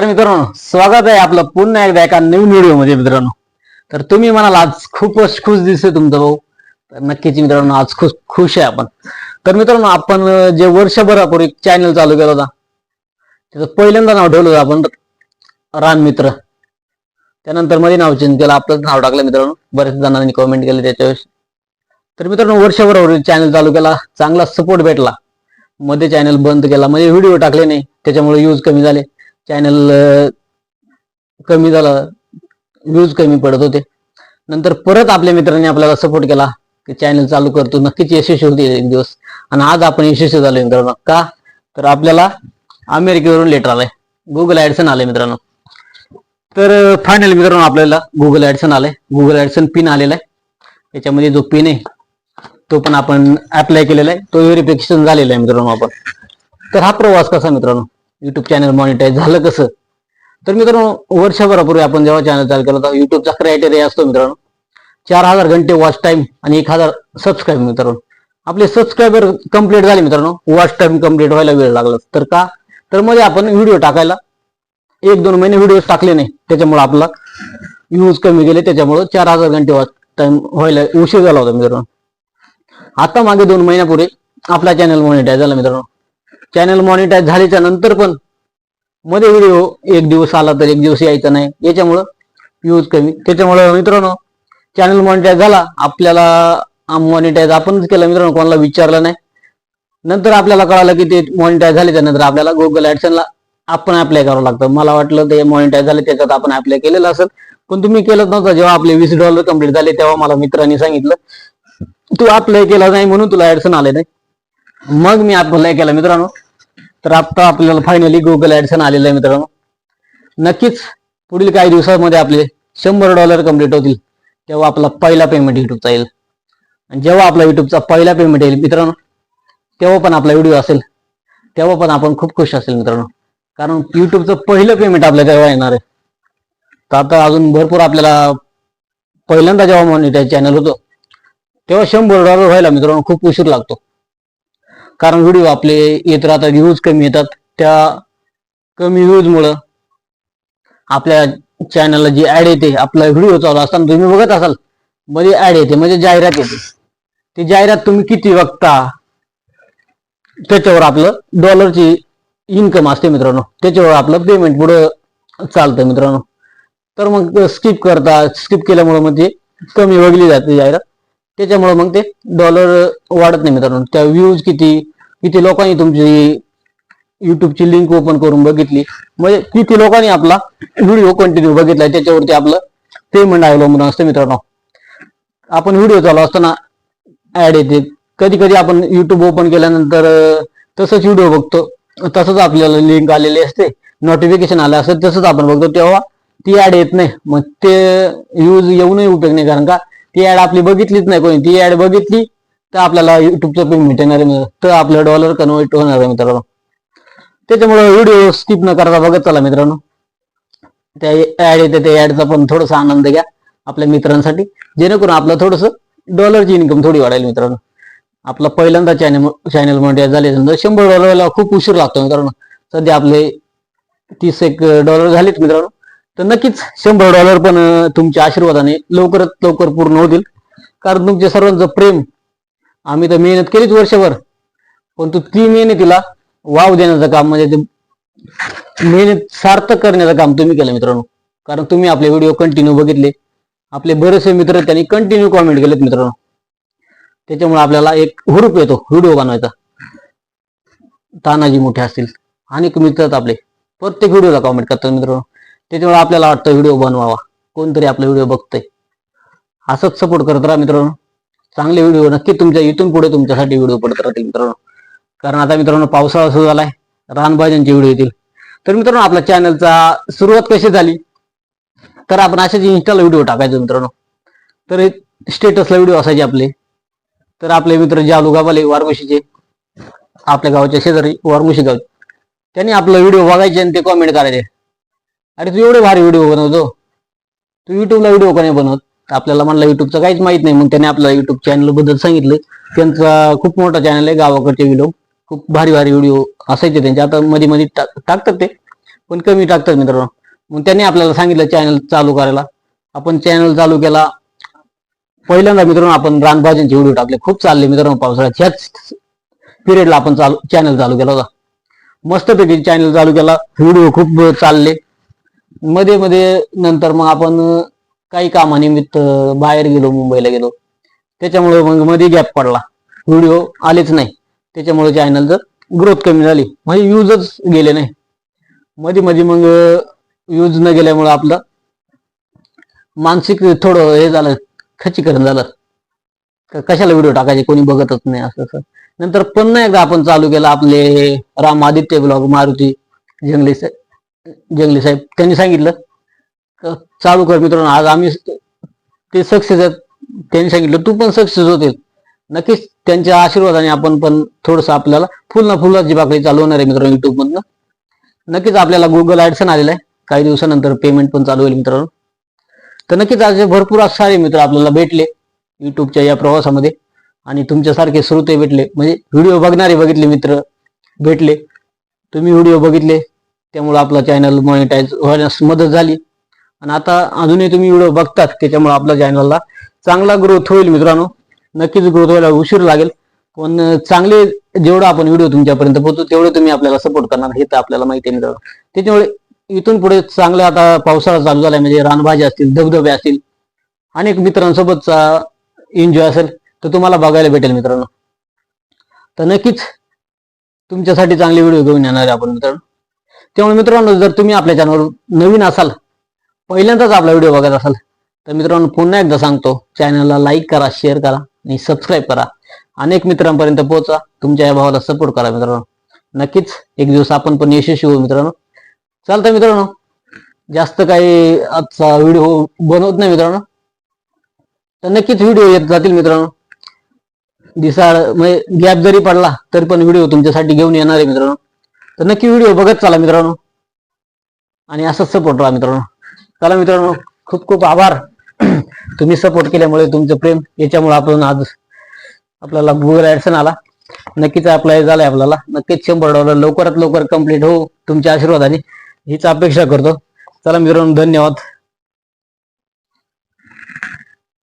तर मित्रांनो स्वागत आहे आपलं पुन्हा एकदा एका नवीन व्हिडिओमध्ये मित्रांनो. तर तुम्ही म्हणाल आज खूपच खुश दिसतोय तुमचा भाऊ. तर नक्कीच मित्रांनो आज खुश खुश आहे आपण. तर मित्रांनो आपण जे वर्षभरापूर्वी चॅनल चालू केला होता त्याचं पहिल्यांदा नाव ठेवलं होतं आपण रान मित्र. त्यानंतरमध्ये नाव चेंज केलं आपलंच नाव टाकलं मित्रांनो. बरेच जणांनी कमेंट केले त्याच्याविषयी. तर मित्रांनो वर्षभरापूर्वी चॅनल चालू केला चांगला सपोर्ट भेटला. मध्ये चॅनल बंद केला म्हणजे व्हिडिओ टाकले नाही त्याच्यामुळे यूज कमी झाले. चॅनल कमी झाला. व्ह्यूज कमी पडत होते. नंतर परत आपल्या मित्रांनी आपल्याला सपोर्ट केला की चॅनल चालू करतो. नक्कीच यशस्वी होतील एक दिवस. आणि आज आपण यशस्वी झालो मित्रांनो. का? तर आपल्याला अमेरिकेवरून लेटर आलंय. गुगल ऍडसन आलंय मित्रांनो. तर फायनल मित्रांनो आपल्याला गुगल ऍडसन आलंय. गुगल ऍडसन पिन आलेला आहे. याच्यामध्ये जो पिन आहे तो पण आपण अप्लाय केलेला आहे. तो व्हेरिफिकेशन झालेला आहे मित्रांनो आपण. तर हा प्रवास कसा मित्रांनो? युट्यूब चॅनल मॉनिटाईज झालं कसं? तर मित्रांनो वर्षभरापूर्वी आपण जेव्हा चॅनल चालू केला होता युट्यूबचा क्रायटेरिया असतो मित्रांनो. चार हजार घंटे वॉच टाइम आणि एक हजार सबस्क्राईब मित्रांनो. आपले सबस्क्रायबर कंप्लीट झाले मित्रांनो. वॉच टाइम कंप्लीट व्हायला वेळ लागला. तर का? तर मध्ये आपण व्हिडिओ टाकायला एक दोन महिने व्हिडिओ टाकले नाही. त्याच्यामुळे आपला व्ह्यूज कमी गेले. त्याच्यामुळे चार हजार घंटे वॉच टाइम व्हायला उशीर झाला होता मित्रांनो. आता मागे दोन महिन्यापूर्वी आपला चॅनल मॉनिटाईज झाला मित्रांनो. चॅनल मॉनिटाईज झाल्याच्यानंतर पण मध्ये व्हिडिओ एक दिवस आला तर एक दिवस यायचा नाही. याच्यामुळं व्ह्यूज कमी. त्याच्यामुळं मित्रांनो चॅनल मॉनिटाईज झाला. आपल्याला मॉनिटाईज आपणच केलं. मित्रांनो कोणाला विचारलं नाही. नंतर आपल्याला कळालं की ते मॉनिटाईज झाले त्यानंतर आपल्याला गुगल ऍडसनला आपण अप्लाय करावं लागतं. मला वाटलं ते मॉनिटाईज झाले त्याच्यात आपण अप्लाय केलेलं असेल. पण तुम्ही केलं नव्हतं. जेव्हा आपले वीस डॉलर कंप्लीट झाले तेव्हा मला मित्रांनी सांगितलं तू अप्लाय केला नाही म्हणून तुला ऍडसन आले नाही. मग मी अप्लाय केला मित्रांनो. तर आता आपल्याला फायनली गुगल ऍडसन आलेलं आहे मित्रांनो. नक्कीच पुढील काही दिवसामध्ये आपले शंभर डॉलर कंप्लीट होतील तेव्हा आपला पहिला पेमेंट युट्यूबचा येईल. आणि जेव्हा आपला युट्यूबचा पहिला पेमेंट येईल मित्रांनो तेव्हा पण आपला व्हिडिओ असेल. तेव्हा पण आपण खूप खुश असेल मित्रांनो. कारण युट्यूबचं पहिलं पेमेंट आपल्या तेव्हा येणार आहे. तर आता अजून भरपूर आपल्याला पहिल्यांदा जेव्हा मॉनिटाईज चॅनल होतं तेव्हा शंभर डॉलर व्हायला मित्रांनो खूप उशीर लागतो. कारण व्हिडिओ आपले येत राहतात व्ह्यूज कमी येतात. त्या कमी व्ह्यूजमुळं आपल्या चॅनलला जी ऍड येते आपला व्हिडिओ चालू असताना तुम्ही बघत असाल मध्ये ऍड येते म्हणजे जाहिरात येते. ती जाहिरात तुम्ही किती बघता त्याच्यावर आपलं डॉलरची इन्कम असते मित्रांनो. त्याच्यावर आपलं पेमेंट पुढं चालतं मित्रांनो. तर मग स्किप करता स्किप केल्यामुळे मग ती कमी वगली जाते जाहिरात. त्याच्यामुळे मग ते डॉलर वाढत नाही मित्रांनो. त्या व्ह्यूज किती किती लोकांनी तुमची युट्यूबची लिंक ओपन करून बघितली. म्हणजे किती लोकांनी आपला व्हिडिओ कंटिन्यू बघितलाय त्याच्यावरती आपलं पेमेंट अवलंबून असतं मित्रांनो. आपण व्हिडिओ चालू असताना ऍड येते. कधी कधी आपण युट्यूब ओपन केल्यानंतर तसंच व्हिडिओ बघतो. तसंच आपल्याला लिंक आलेली असते. नोटिफिकेशन आलं असतं तसंच आपण बघतो. तेव्हा ती ऍड येत नाही. मग ते यूज येऊनही उपयोग नाही. कारण का? ती ऍड आपली बघितलीच नाही कोणी. ती ऍड बघितली तर आपल्याला युट्यूबचं पेमेंट येणार आहे तर आपलं डॉलर कन्वर्ट होणार आहे मित्रांनो. त्याच्यामुळे व्हिडिओ स्किप न करता बघत चला मित्रांनो. त्या ऍड येते त्या ऍडचा पण थोडासा आनंद घ्या आपल्या मित्रांसाठी. जेणेकरून आपलं थोडस डॉलरची इन्कम थोडी वाढेल मित्रांनो. आपला पहिल्यांदा चॅनल चॅनलमध्ये झाले समजा शंभर डॉलरला खूप उशीर लागतो मित्रांनो. सध्या आपले तीस एक डॉलर झालेत मित्रांनो. तर नक्कीच शंभर डॉलर पण तुमच्या आशीर्वादाने लवकरात लवकर पूर्ण होतील. कारण तुमच्या सर्वांचं प्रेम आम्ही तर मेहनत केलीच वर्षभर. पण तू ती मेहनतीला वाव देण्याचं काम म्हणजे ते मेहनत सार्थक करण्याचं काम तुम्ही केलं मित्रांनो. कारण तुम्ही आपले व्हिडिओ कंटिन्यू बघितले. आपले बरेचसे मित्र त्यांनी कंटिन्यू कॉमेंट केलेत मित्रांनो. त्याच्यामुळे आपल्याला एक हुरूप येतो व्हिडिओ बनवायचा. तानाजी मोठे असतील अनेक मित्र आपले. प्रत्येक व्हिडिओला कॉमेंट करतात मित्रांनो. त्याच्यामुळे आपल्याला वाटतं व्हिडिओ बनवावा. कोणतरी आपला व्हिडिओ बघतोय. असंच सपोर्ट करत राहा मित्रांनो. चांगले व्हिडिओ नक्की तुमच्या इथून पुढे तुमच्यासाठी व्हिडिओ पडत राहतील मित्रांनो. कारण आता मित्रांनो पावसाळा सुरू झालाय. रानभाज्यांचे व्हिडिओ येतील. तर मित्रांनो आपल्या चॅनलचा सुरुवात कशी झाली? तर आपण असेच इन्स्टाला व्हिडिओ टाकायचो मित्रांनो. तर स्टेटसला व्हिडिओ असायचे आपले. तर आपले मित्र जालू गावाले वारमुशीचे. आपल्या गावाच्या शेजारी वारगुशी गाव. त्यांनी आपला व्हिडिओ बघायचे आणि ते कॉमेंट करायचे. अरे तू एवढे भारी व्हिडिओ बनवतो. तू युट्यूबला व्हिडिओ का नाही बनवत? आपल्याला म्हणलं युट्यूबचं काहीच माहीत नाही मग त्याने आपल्याला युट्यूब चॅनलबद्दल सांगितलं. त्यांचा खूप मोठा चॅनल आहे गावाकडचे व्हिडिओ खूप भारी भारी व्हिडिओ असायचे त्यांचे. आता मध्ये मध्ये टाक- टाकतात ते पण कमी टाकतात मित्रांनो. मग त्यांनी आपल्याला सांगितलं चॅनल चालू करायला. आपण चॅनल चालू केला. पहिल्यांदा मित्रांनो आपण रानभाज्यांचे व्हिडिओ टाकले. खूप चालले मित्रांनो पावसाळ्यात. ह्याच पिरियडला आपण चालू चॅनल चालू केला होता. मस्तपैकी चॅनल चालू केला. व्हिडिओ खूप चालले. मध्ये मध्ये नंतर मग आपण काही कामानिमित्त बाहेर गेलो मुंबईला गेलो. त्याच्यामुळे मग मध्ये गॅप पडला. व्हिडिओ आलेच नाही. त्याच्यामुळे चॅनलचं ग्रोथ कमी झाली. म्हणजे यूजच गेले नाही. मध्ये मध्ये मग यूज न गेल्यामुळं आपलं मानसिक थोडं हे झालं खचीकरण झालं. कशाला व्हिडिओ टाकायचे? कोणी बघतच नाही असं असं. नंतर पुन्हा एकदा आपण चालू केलं आपले राम आदित्य ब्लॉग मारुती जंगली जंगली साहेब त्यांनी सांगितलं चालू कर मित्रांनो आज आम्ही ते सक्सेस आहेत. त्यांनी सांगितलं तू पण सक्सेस होतील. नक्कीच त्यांच्या आशीर्वादाने आपण पण थोडस आपल्याला फुल ना फुलाची बाकडी चालू होणार आहे मित्रांनो युट्यूब मधनं. नक्कीच आपल्याला गुगल ऍडसन आलेलं आहे. काही दिवसानंतर पेमेंट पण चालू होईल मित्रांनो. तर नक्कीच आज भरपूर सारे मित्र आपल्याला भेटले युट्यूबच्या या प्रवासामध्ये. आणि तुमच्यासारखे श्रोते भेटले म्हणजे व्हिडिओ बघणारे बघितले मित्र भेटले. तुम्ही व्हिडिओ बघितले त्यामुळे आपला चॅनल मॉनिटाईज होण्यास मदत झाली. आणि आता अजूनही तुम्ही व्हिडिओ बघतात त्याच्यामुळे आपल्या चॅनलला चांगला ग्रोथ होईल मित्रांनो. नक्कीच ग्रोथ व्हायला उशीर लागेल. पण चांगले जेवढं आपण व्हिडिओ तुमच्यापर्यंत पोहोचू तेवढं तुम्ही आपल्याला सपोर्ट करणार. हे तर आपल्याला माहिती आहे मित्रांनो. त्याच्यामुळे इथून पुढे चांगला आता पावसाळा चालू झालाय म्हणजे रानभाज्या असतील धबधबे असतील अनेक मित्रांसोबतचा एन्जॉय असेल तर तुम्हाला बघायला भेटेल मित्रांनो. तर नक्कीच तुमच्यासाठी चांगले व्हिडिओ घेऊन येणार आहे आपण मित्रांनो. त्यामुळे मित्रांनो जर तुम्ही आपल्या चॅनलवर नवीन असाल पहिल्यांदाच आपला व्हिडिओ बघत असाल तर मित्रांनो पुन्हा एकदा सांगतो चॅनलला लाईक करा शेअर करा आणि सबस्क्राईब करा. अनेक मित्रांपर्यंत पोहोचा. तुमच्या या भावाला सपोर्ट करा मित्रांनो. नक्कीच एक दिवस आपण पण यशस्वी होऊ मित्रांनो. चालतं मित्रांनो. जास्त काही आजचा व्हिडिओ बनवत नाही मित्रांनो. तर नक्कीच व्हिडिओ येत जातील मित्रांनो. दिसाळ म्हणजे गॅप जरी पडला तरी पण व्हिडिओ तुमच्यासाठी घेऊन येणार आहे मित्रांनो. तर नक्की व्हिडिओ बघत चला मित्रांनो. आणि असंच सपोर्ट राहा मित्रांनो. चला मित्रांनो खूप खूप आभार. तुम्ही सपोर्ट केल्यामुळे तुमचं प्रेम याच्यामुळे आपण आज आपल्याला गुगल ऍडसन आला. नक्कीच अप्लाय झालाय आपल्याला. नक्कीच शंभर डॉलर लवकरात लवकर कंप्लीट हो तुमच्या आशीर्वादाने. हीच अपेक्षा करतो. चला मित्रांनो धन्यवाद.